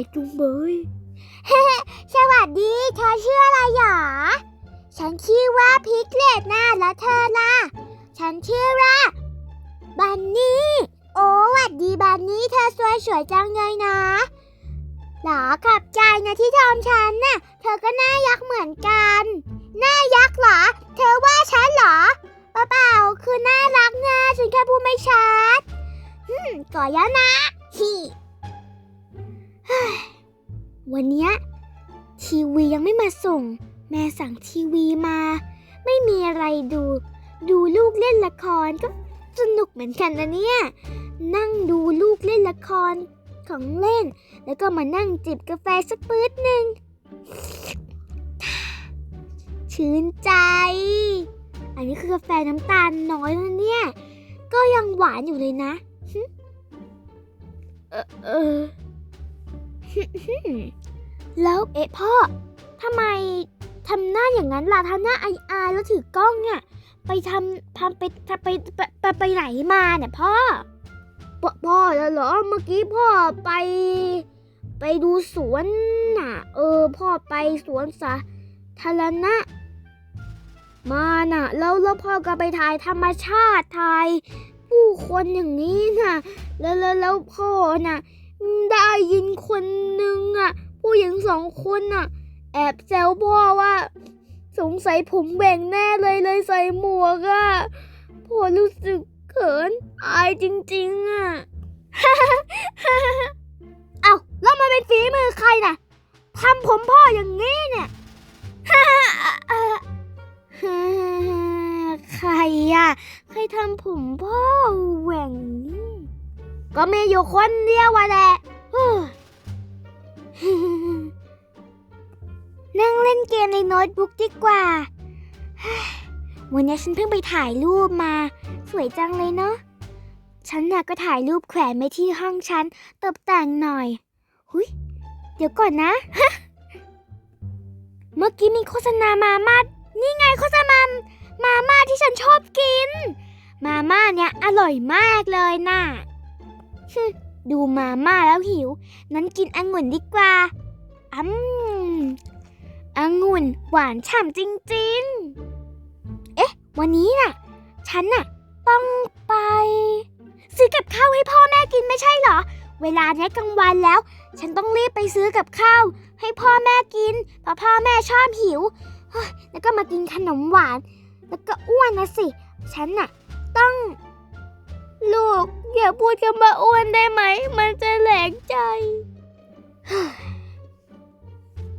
ายจุงเบย สวัสดี เธอชื่ออะไรหรอ ฉันชื่อว่าพิกเลตนะแล้วเธอล่ะ ฉันชื่อว่าบันนี่ โอ้หวัดดีบันนี่เธอสวยสวยจังเลยนะ หรอขอบใจนะที่ชมฉันน่ะ เธอก็น่ายักษ์เหมือนกัน น่ายักษ์เหรอ เธอว่าฉันเหรอเปล่าคือน่ารักนะฉันแค่พูดไม่ชัด อืมก่อนแล้วนะฮิ วันเนี้ยทีวียังไม่มาส่ง แม่สั่งทีวีมา ไม่มีอะไรดู ดูลูกเล่นละครก็สนุกเหมือนกันนะเนี่ย นั่งดูลูกเล่นละครของเล่น แล้วก็มานั่งจิบกาแฟสักปื๊ดหนึ่งชื่นใจ อันนี้คือกาแฟน้ำตาลน้อยแล้วเนี่ย ก็ยังหวานอยู่เลยนะ เออเออ แล้วเอ๊ะพ่อทำไมทำหน้าอย่างนั้นล่ะทำหน้าอายๆแล้วถือกล้องเนี่ยไปทำทำไปทำไปไปไปไปไหนมาเนี่ยพ่อพ่อพ่อแล้วเหรอเมื่อกี้พ่อไป ไปดูสวนน่ะ เออ พ่อไปสวนสาธารณะมาน่ะ แล้วแล้วพ่อก็ไปถ่ายธรรมชาติถ่ายผู้คนอย่างนี้น่ะ แล้วแล้วแล้วพ่อน่ะ ได้ยินคนหนึ่งอะ ผู้หญิงสองคนน่ะ แอบแซวพ่อว่า สงสัยผมแบ่งแน่เลยเลยใส่หมวกอะพ่อรู้สึกเขินอายจริงๆอะเอาแล้วมาเป็นฝีมือใครน่ะทำผมพ่ออย่างนี้เนี่ยใครอะ ใครทำผมพ่อแหว่งนี่ ก็มีอยู่คนเดียววะแหละนั่งเล่นเกมในโน้ตบุ๊กดีกว่า วันนี้ฉันเพิ่งไปถ่ายรูปมา สวยจังเลยเนาะ ฉันน่ะก็ถ่ายรูปแขวนไว้ที่ห้องฉันตกแต่งหน่อย หุยเดี๋ยวก่อนนะ เมื่อกี้มีโฆษณามาม่า นี่ไงโฆษณา มาม่าที่ฉันชอบกิน มาม่าเนี่ยอร่อยมากเลยน่ะ ดูมาม่าแล้วหิว นั้นกินองุ่นดีกว่าอืมองุ่นหวานฉ่ำจริงๆ เอ๊ะ วันนี้น่ะ ฉันน่ะ ต้องไป ซื้อกับข้าวให้พ่อแม่กินไม่ใช่เหรอ เวลาเนี้ยกลางวันแล้ว ฉันต้องรีบไปซื้อกับข้าว ให้พ่อแม่กิน เพราะพ่อแม่ชอบหิว แล้วก็มากินขนมหวาน แล้วก็อ้วนนะสิ ฉันน่ะ ต้อง ลูก อย่าพูดคำว่าอ้วนได้ไหม มันจะแหลกใจ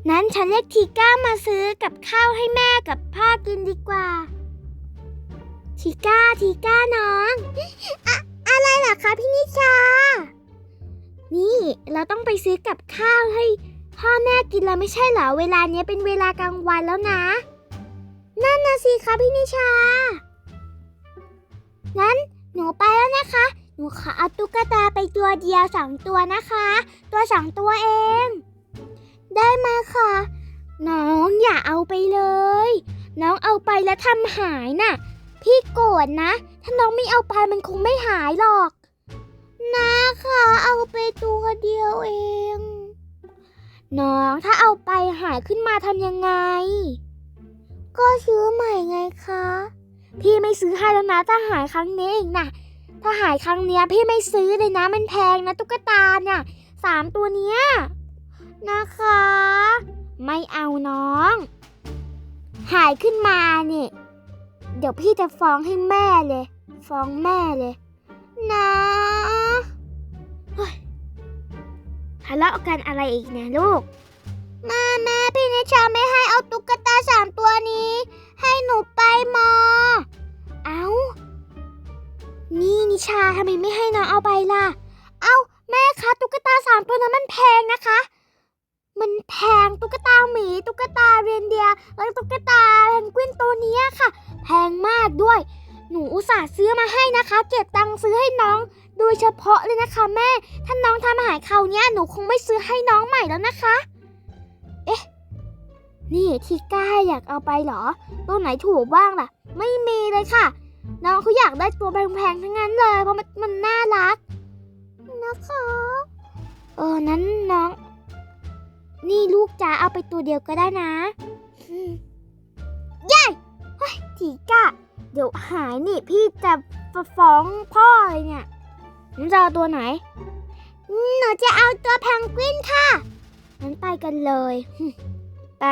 นั้นฉันเรียกทีก้ามาซื้อกับข้าวให้แม่กับพ่อกินดีกว่า ทีก้าทีก้าน้องอะอะไรเหรอคะพี่นิชา นี่เราต้องไปซื้อกับข้าวให้พ่อแม่กินแล้วไม่ใช่เหรอ เวลาเนี้ยเป็นเวลากลางวันแล้วนะ นั่นนะสิคะพี่นิชา งั้น หนูไปแล้วนะคะ หนูขอเอาตุ๊กตาไปตัวเดียวสองตัวนะคะ ตัวสองตัวเอง ได้มาค่ะ น้องอย่าเอาไปเลย น้องเอาไปแล้วทำหายน่ะ พี่โกรธนะ ถ้าน้องไม่เอาไปมันคงไม่หายหรอก นะค่ะเอาไปตัวเดียวเอง น้องถ้าเอาไปหายขึ้นมาทำยังไง ก็ซื้อใหม่ไงคะ พี่ไม่ซื้อให้แล้วนะถ้าหายครั้งนี้เองนะถ้าหายครั้งเนี้ย พี่ไม่ซื้อเลยนะมันแพงนะตุ๊กตาเนี่ยสามตัวเนี้ยนะคะ ไม่เอาน้อง หายขึ้นมาเนี่ยเดี๋ยวพี่จะฟ้องให้แม่เลย ฟ้องแม่เลย นะทะเลาะกันอะไรอีกเนี่ยลูก แม่แม่พี่นิชาไม่ให้เอาตุ๊กตาสามตัวนี้ ให้หนูไปมอ เอานี่นิชาทำไมไม่ให้น้องเอาไปล่ะ เอาแม่คะตุ๊กตาสามตัวนั้นมันแพงนะคะ มันแพงตุ๊กตาหมีตุ๊กตาเรนเดียร์แล้วตุ๊กตาเพนกวินตัวนี้ค่ะ แพงมากด้วย หนูอุตส่าห์ซื้อมาให้นะคะ เก็บตังค์ซื้อให้น้อง โดยเฉพาะเลยนะคะ แม่ ถ้าน้องทำอาหารคราวเนี้ยหนูคงไม่ซื้อให้น้องใหม่แล้วนะคะ นี่ที่ก้าอยากเอาไปเหรอ ตัวไหนถูกบ้างล่ะ ไม่มีเลยค่ะ น้องเขาอยากได้ตัวแพงๆทั้งนั้นเลย เพราะมันมันน่ารัก นะคะ เออ นั้นน้อง นี่ลูกจ๋าเอาไปตัวเดียวก็ได้นะอืมยายเฮ้ยทีกะเดี๋ยวหายนี่พี่จะฟ้องพ่อเลยเนี่ยหนูจะเอาตัวไหน หนูจะเอาตัวแพนกวินค่ะงั้นไปกันเลย ไป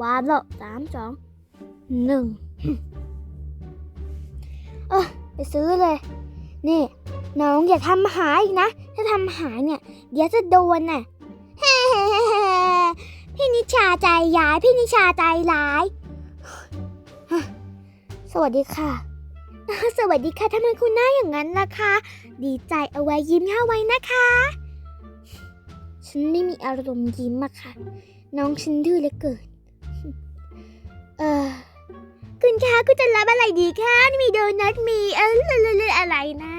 วาบแล้วสามสองหนึ่งเออไปซื้อเลย นี่น้องอย่าทำหายอีกนะ ถ้าทำหายเนี่ย เดี๋ยวจะโดนน่ะพี่นิชาใจร้าย พี่นิชาใจร้าย สวัสดีค่ะ สวัสดีค่ะทำไมคุณหน้าอย่างนั้นล่ะคะ ดีใจเอาไว้ยิ้มเข้าไว้นะคะ ฉันไม่มีอารมณ์ยิ้มอะค่ะ น้องฉันดื้อเหลือเกิน เออคุณคะคุณจะรับอะไรดีคะมีโดนัทมีเออเลยอะไรนะ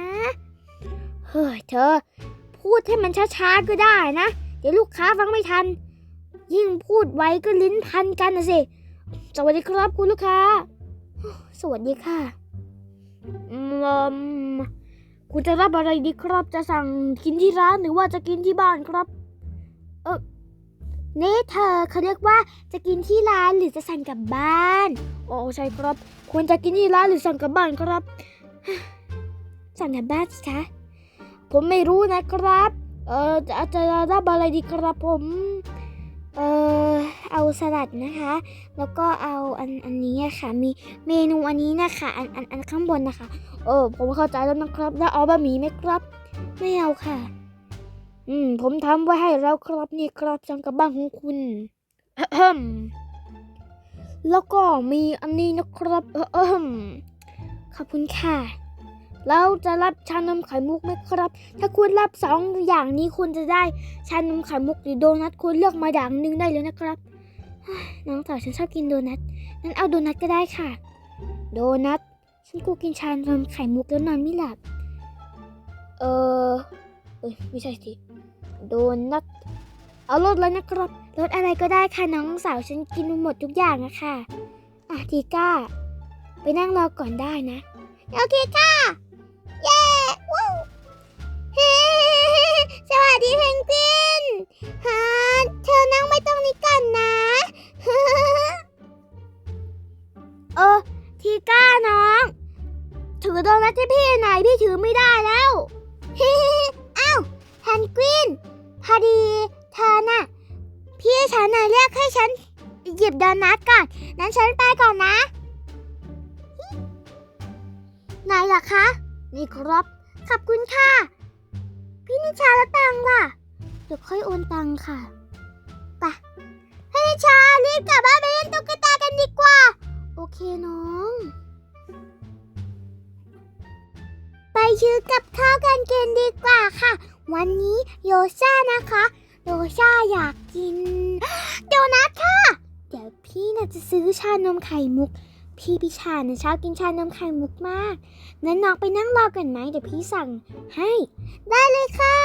เฮ้ยเธอ พูดให้มันช้าๆก็ได้นะ เดี๋ยวลูกค้าฟังไม่ทัน ยิ่งพูดไว้ก็ลิ้นพันกันนะสิ สวัสดีครับคุณลูกค้า สวัสดีค่ะอืมคุณจะรับอะไรดีครับ จะสั่งกินที่ร้านหรือว่าจะกินที่บ้านครับ นี่เธอเขาเรียกว่าจะกินที่ร้านหรือจะสั่งกลับบ้าน โอ้ใช่ครับ ควรจะกินที่ร้านหรือสั่งกลับบ้านครับ สั่งกลับบ้านสิคะผมไม่รู้นะครับ เออจะจะรับอะไรดีครับผม เออเอาสลัดนะคะ แล้วก็เอาอันอันนี้ค่ะ มีเมนูอันนี้นะคะอันอันอันข้างบนนะคะ เออผมเข้าใจแล้วนะครับ แล้วเอาบะหมี่ไหมครับ ไม่เอาค่ะ อืม ผมทำไว้ให้แล้วครับนี่ครับจังกับบ้านของคุณอะแฮมแล้วก็มีอันนี้นะครับอะแฮมขอบคุณค่ะ แล้วจะรับชานมไข่มุกไหมครับ ถ้าคุณรับสองอย่างนี้คุณจะได้ชานมไข่มุกหรือโดนัทคุณเลือกมาอย่างหนึ่งได้เลยนะครับเฮ้ยน้องสาวฉันชอบกินโดนัทงั้นเอาโดนัทก็ได้ค่ะ โดนัทฉันกูกินชานมไข่มุกแล้วนอนไม่หลับ เออ เอ้ยไม่ใช่สิโดนัทเอารสแล้วนะครับรสอะไรก็ได้ค่ะน้องสาวฉันกินหมดทุกอย่างอะค่ะอะทีก้า ไปนั่งรอก่อนได้นะโอเคค่ะเย้ว้าวสวัสดีเพนกวินฮะเธอนั่งไม่ตรงนี้กันนะเออทีก้าน้อง ถือโดนัทที่พี่หน่อยพี่ถือไม่ได้แล้ว เพนกวิน พอดีเธอน่ะ พี่ฉันน่ะเรียกให้ฉันหยิบโดนัทก่อน นั้นฉันไปก่อนนะไหนล่ะคะ นี่ครับ ขอบคุณค่ะ พี่นิชาแล้วตังค์ล่ะ เดี๋ยวค่อยโอนตังค่ะไปพี่นิชา รีบกลับบ้านไปเล่นตุ๊กตากันดีกว่า โอเคน้อง ไปชื่อกับข้าวกันกินดีกว่าค่ะ วันนี้โยซ่านะคะโยซ่าอยากกินโดนัทค่ะ เดี๋ยวพี่น่ะจะซื้อชานมไข่มุก พี่พิชาน่ะชอบกินชานมไข่มุกมาก นั้นน้องไปนั่งรอกันไหมเดี๋ยวพี่สั่งให้ ได้เลยค่ะ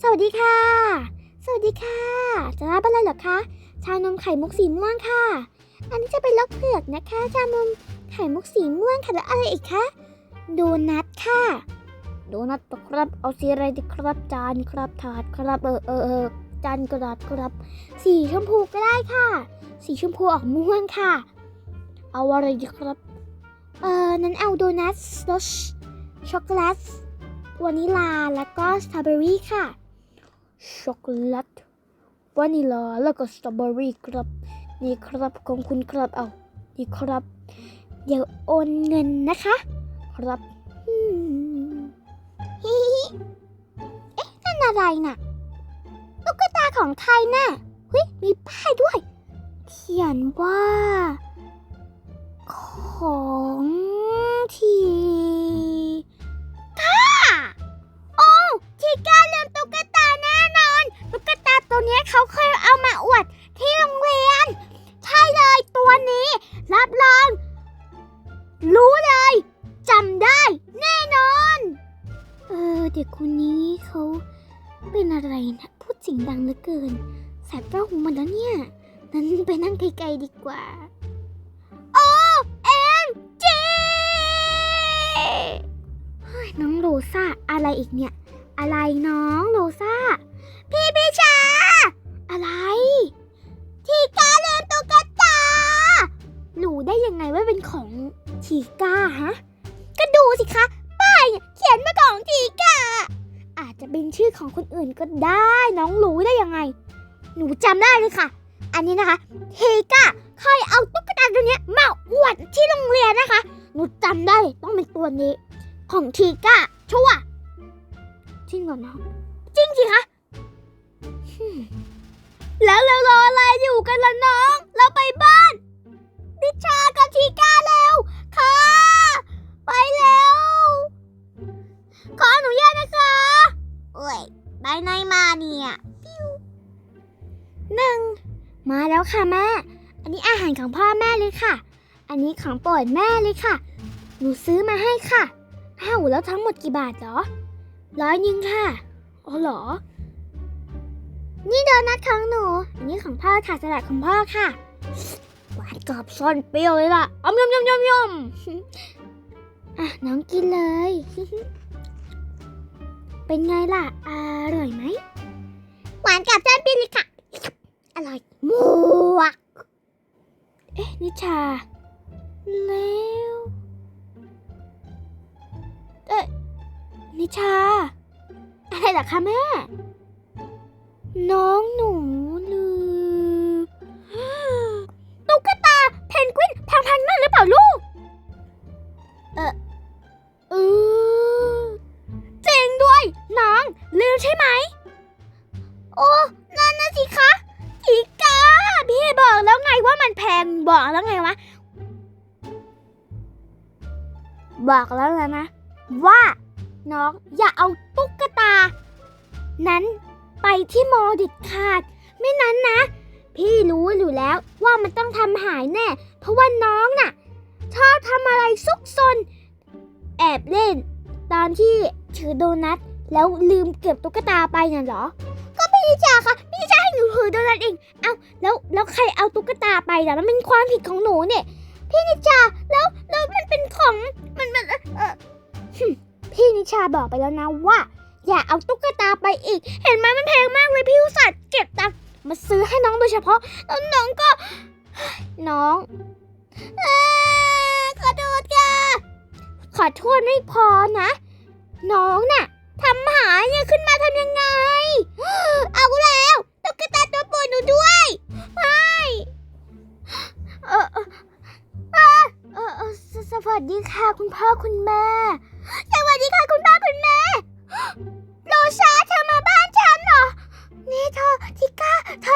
สวัสดีค่ะ สวัสดีค่ะ จะรับอะไรเหรอคะ ชานมไข่มุกสีม่วงค่ะ อันนี้จะเป็นล็อกเผือกนะคะ ชานมไข่มุกสีม่วงค่ะแล้วอะไรอีกคะ โดนัทค่ะ โดนัทครับ เอาสีอะไรดีครับ จานครับถาดครับเออเออเออจานกระดาษครับ สีชมพูก็ได้ค่ะ สีชมพูออกม่วงค่ะ เอาอะไรดีครับ เออนั้นเอาโดนัทรสช็อกโกแลตวานิลาแล้วก็สตรอเบอรี่ค่ะ ช็อกโกแลตวานิลาแล้วก็สตรอเบอรี่ครับ นี่ครับของคุณครับเอานี่ครับ เดี๋ยวโอนเงินนะคะ ครับ เอ๊ะ นั่นอะไรน่ะตุ๊กตาของใครน่ะเฮ้ย มีป้ายด้วย เขียนว่า ของทีก้าโอ้ทีก้าลืมตุ๊กตาแน่นอน ตุ๊กตาตัวนี้เขาเคยเอามาอวดที่โรงเรียน ใช่เลยตัวนี้ คนนี้เขาเป็นอะไรนะพูดเสียงดังเหลือเกินแสบเต้าหูมดแล้วเนี่ย นั้นไปนั่งไกลๆดีกว่า โอ้เอ็มจีเฮ้ยน้องโรซาอะไรอีกเนี่ย อะไรน้องโรซาพี่พิชา อะไร ทีก้าลืมตุ๊กตารู้ได้ยังไงว่าเป็นของทีก้าฮะ ก็ดูสิคะ ขียนมาของทีก้าอาจจะเป็นชื่อของคนอื่นก็ได้น้องรู้ได้ยังไง หนูจำได้เลยค่ะ อันนี้นะคะทีก้าเคยเอาตุ๊กตาตัวนี้มาอวดที่โรงเรียนนะคะ หนูจำได้ต้องเป็นตัวนี้ ของทีก้าชัวจริงเหรอน้องจริงสิคะฮึ่มแล้วเรารออะไรอยู่กันล่ะน้อง เราไป ค่ะ อันนี้ของโปรดแม่เลยค่ะ หนูซื้อมาให้ค่ะ อ้าวแล้วทั้งหมดกี่บาทเหรอ ร้อยหนึงค่ะ อ๋อเหรอ นี่โดนัทของหนู อันนี้ของพ่อค่ะสลัดของพ่อค่ะ หวานกรอบซ่อนเปรี้ยวเลยล่ะอมยมยมยมยมอะน้องกินเลย เป็นไงล่ะ อร่อยไหม หวานกับซ่อนเปรี้ยวเลยค่ะ อร่อยมวก เอ๊ะ นิชา แล้วเอ๊ะนิชา อะไรล่ะคะแม่ น้องหนู ว่ามันต้องทำหายแน่ เพราะว่าน้องน่ะชอบทำอะไรซุกซน แอบเล่น ตอนที่ถือโดนัทแล้วลืมเก็บตุ๊กตาไปน่ะเหรอ ก็พี่นิชาค่ะพี่นิชาให้หนูถือโดนัทเองเอาแล้วแล้วใครเอาตุ๊กตาไปล่ะมันเป็นความผิดของหนูเนี่ย พี่นิชาแล้วแล้วมันเป็นของมันมันเออพี่นิชาบอกไปแล้วนะว่า อย่าเอาตุ๊กตาไปอีก เห็นไหมมันแพงมากเลยพี่อุตส่าห์เก็บตังค์ มาซื้อให้น้องโดยเฉพาะแล้วน้องก็ น้องอขอโทษค่ะขอโทษไม่พอนะ น้องน่ะทำหายเนี่ยขึ้นมาทำยังไง เอาแล้วตุ๊กตาตัวโปรดหนูด้วยไม่เออเออเออเออเออสสวัสดีค่ะคุณพ่อคุณแม่สวัสดีค่ะคุณพ่อคุณแม่โรชาเธอมาบ้าน ฉันเหร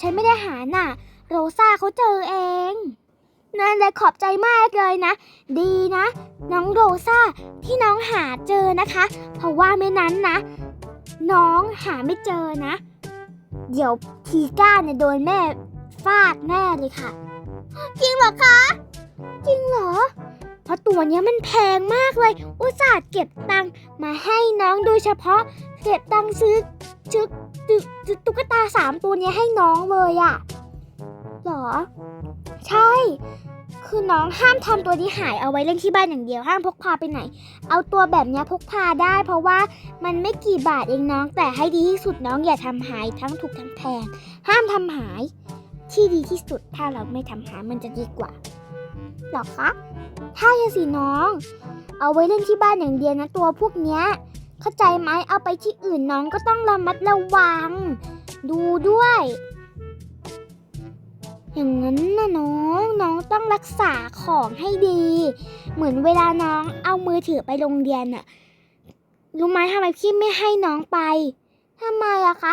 ฉันไม่ได้หาน่ะ โรซาเขาเจอเองนั่นแหละขอบใจมากเลยนะ ดีนะ น้องโรซาที่น้องหาเจอนะคะ เพราะว่าไม่นั้นนะ น้องหาไม่เจอนะ เดี๋ยวทีก้าเนี่ยโดนแม่ฟาดแน่เลยค่ะ จริงเหรอคะ จริงเหรอ ราะตัวเนี้ยมันแพงมากเลย อุตส่าห์เก็บตังค์มาให้น้องโดยเฉพาะ เก็บตังค์ซื้อชุดตุ๊ตุ๊กตาสามตัวเนี้ยให้น้องเลยอะหรอ ใช่ คือน้องห้ามทำตัวนี้หายเอาไว้เล่นที่บ้านอย่างเดียวห้ามพกพาไปไหน เอาตัวแบบเนี้ยพกพาได้ เพราะว่ามันไม่กี่บาทเองน้อง แต่ให้ดีที่สุดน้องอย่าทำหายทั้งถูกทั้งแพง ห้ามทำหายที่ดีที่สุดถ้าเราไม่ทำหายมันจะดีกว่าหรอคะ ถ้าอย่างสิน้อง เอาไว้เล่นที่บ้านอย่างเดียวนะตัวพวกเนี้ย เข้าใจไหมเอาไปที่อื่นน้องก็ต้องระมัดระวัง ดูด้วย อย่างนั้นนะน้องน้องต้องรักษาของให้ดี เหมือนเวลาน้องเอามือถือไปโรงเรียนน่ะรู้ไหมทำไมพี่ไม่ให้น้องไปทำไมอะคะ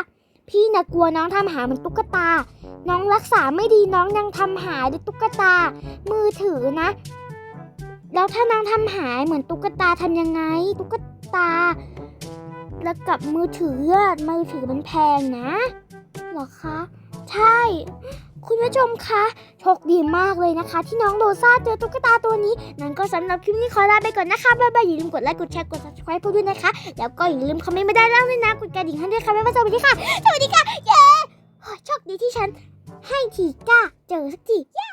พี่น่ะกลัวน้องทำหายเหมือนตุ๊กตา น้องรักษาไม่ดีน้องยังทำหายด้วยตุ๊กตา มือถือนะ แล้วถ้าน้องทำหายเหมือนตุ๊กตาทำยังไง ตุ๊กตา แล้วกับมือถือมือถือมันแพงนะหรอคะใช่ คุณผู้ชมคะโชคดีมากเลยนะคะ ที่น้องโรซ่าเจอตุ๊กตาตัวนี้ นั้นก็สำหรับคลิปนี้ขอลาไปก่อนนะคะบ๊ายบายอย่าลืมกดไลค์กดแชร์กด subscribe พวกด้วยนะคะ แล้วก็อย่าลืมคอมเมนต์ม่ได้แล้วด้วยนะกดกระดิ่งให้ด้วยค่ะบ๊ายบายสวัสดีค่ะสวัสดีค่ะเย้โอ้ยโชคดีที่ฉันให้ทีก้าเจอสักทีเย้